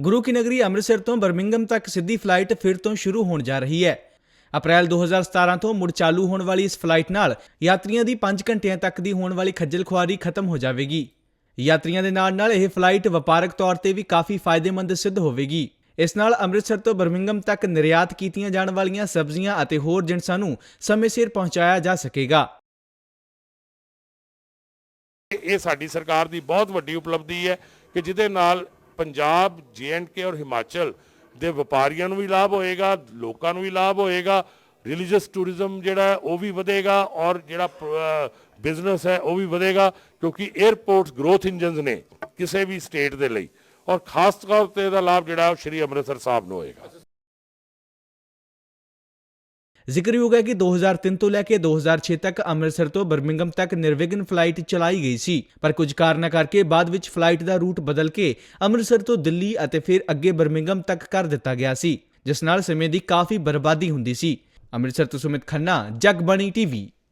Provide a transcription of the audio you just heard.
ਗੁਰੂ ਕੀ ਨਗਰੀ ਅੰਮ੍ਰਿਤਸਰ ਤੋਂ ਬਰਮਿੰਗਮ ਤੱਕ ਸਿੱਧੀ ਫਲਾਈਟ ਫਿਰ ਤੋਂ ਸ਼ੁਰੂ ਹੋਣ ਜਾ ਰਹੀ ਹੈ। ਅਪ੍ਰੈਲ 2017 ਤੋਂ ਮੁੜ ਚਾਲੂ ਹੋਣ ਵਾਲੀ ਇਸ ਫਲਾਈਟ ਨਾਲ ਯਾਤਰੀਆਂ ਦੀ 5 ਘੰਟਿਆਂ ਤੱਕ ਦੀ ਹੋਣ ਵਾਲੀ ਖੱਜਲ ਖੁਆਰੀ ਖਤਮ ਹੋ ਜਾਵੇਗੀ। ਯਾਤਰੀਆਂ ਦੇ ਨਾਲ ਨਾਲ ਇਹ ਫਲਾਈਟ ਵਪਾਰਕ ਤੌਰ ਤੇ ਵੀ ਕਾਫੀ ਫਾਇਦੇਮੰਦ ਸਿੱਧ ਹੋਵੇਗੀ। ਇਸ ਨਾਲ ਅੰਮ੍ਰਿਤਸਰ ਤੋਂ ਬਰਮਿੰਗਮ ਤੱਕ ਨਿਰਯਾਤ ਕੀਤੀਆਂ ਜਾਣ ਵਾਲੀਆਂ ਸਬਜ਼ੀਆਂ ਅਤੇ ਹੋਰ ਜਿਣਸਾਂ ਨੂੰ ਸਮੇਂ ਸਿਰ ਪਹੁੰਚਾਇਆ ਜਾ ਸਕੇਗਾ। ਇਹ ਸਾਡੀ ਸਰਕਾਰ ਦੀ ਬਹੁਤ ਵੱਡੀ ਉਪਲਬਧੀ ਹੈ ਕਿ ਜਿਹਦੇ ਨਾਲ ਪੰਜਾਬ ਕੇ ਔਰ ਹਿਮਾਚਲ ਦੇ ਵਪਾਰੀਆਂ ਨੂੰ ਵੀ ਲਾਭ ਹੋਏਗਾ, ਲੋਕਾਂ ਨੂੰ ਵੀ ਲਾਭ ਹੋਏਗਾ ਰਿਲੀਜੀਅਸ ਟੂਰਿਜ਼ਮ ਜਿਹੜਾ ਉਹ ਵੀ ਵਧੇਗਾ ਔਰ ਜਿਹੜਾ ਬਿਜ਼ਨਸ ਹੈ ਉਹ ਵੀ ਵਧੇਗਾ ਕਿਉਂਕਿ 에ਅਰਪੋਰਟਸ ਗਰੋਥ ਇੰਜਨਸ ਨੇ ਕਿਸੇ ਵੀ ਸਟੇਟ ਦੇ ਲਈ ਔਰ ਖਾਸ ਤੌਰ ਤੇ ਇਹਦਾ ਲਾਭ ਜਿਹੜਾ ਉਹ ਸ਼੍ਰੀ ਅੰਮ੍ਰਿਤਸਰ ਸਾਹਿਬ ਨੂੰ ਹੋਏਗਾ। ਜ਼ਿਕਰਯੋਗ ਹੈ ਕਿ 2003 ਤੋਂ ਲੈ ਕੇ 2006 ਤੱਕ ਅੰਮ੍ਰਿਤਸਰ ਤੋਂ ਬਰਮਿੰਗਮ ਤੱਕ ਨਿਰਵਿਘਨ ਫਲਾਈਟ ਚਲਾਈ ਗਈ ਸੀ। ਪਰ ਕੁਝ ਕਾਰਨਾਂ ਕਰਕੇ ਬਾਅਦ ਵਿੱਚ ਫਲਾਈਟ ਦਾ ਰੂਟ ਬਦਲ ਕੇ ਅੰਮ੍ਰਿਤਸਰ ਤੋਂ ਦਿੱਲੀ ਅਤੇ ਫਿਰ ਅੱਗੇ ਬਰਮਿੰਗਮ ਤੱਕ ਕਰ ਦਿੱਤਾ ਗਿਆ ਸੀ, ਜਿਸ ਨਾਲ ਸਮੇਂ ਦੀ ਕਾਫੀ ਬਰਬਾਦੀ ਹੁੰਦੀ ਸੀ। ਅੰਮ੍ਰਿਤਸਰ ਤੋਂ ਸੁਮਿਤ ਖੰਨਾ, ਜਗਬਾਣੀ ਟੀਵੀ।